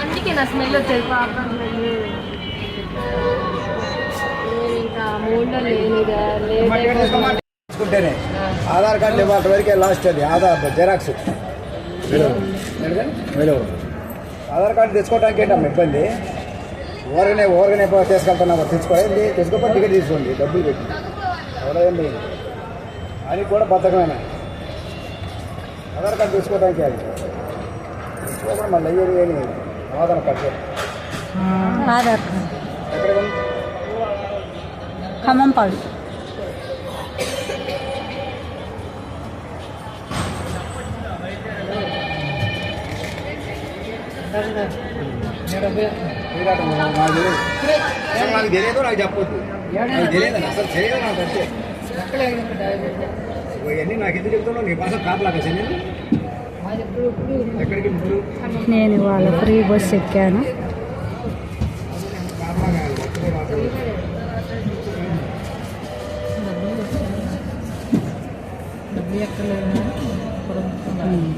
అందుకే నా స్మెల్ వచ్చేది. పాపం ఇంకా మూడు లేనిగా ఆధార్ కార్డు ఇవ్వాలి వరకే లాస్ట్ అది. ఆధార్ జెరాక్స్. ఆధార్ కార్డు తెచ్చుకోవడానికి ఏంటమ్మా ఇబ్బంది? ఊరగానే పో- తీసుకెళ్తున్నావు? తెచ్చుకోండి తెచ్చుకోకపోతే టికెట్ తీసుకోండి. డబ్బులు పెట్టి. ఎవరైంది అని కూడా బతకమైన ఆధార్ కార్డు తెచ్చుకోవడానికి అది. తెచ్చుకోకుండా మళ్ళీ అయ్యేది ఏమి ఆధార్ కార్డు ఆధార్. కార్డు ఎక్కడ ఉంది? ఖమ్మంపాడు పోరాటం నాకు తెలియదు నాకు చెప్పొద్దు నాకు తెలియదు అసలు తెలియదు నాకు అంతే ఇవన్నీ నాకు ఎందుకు చెప్తున్నావు నీ కోసం కాపలాగా నేను ఎక్కడికి నేను ఇవాళ ఫ్రీ బస్ ఎక్కాను ఉమ్.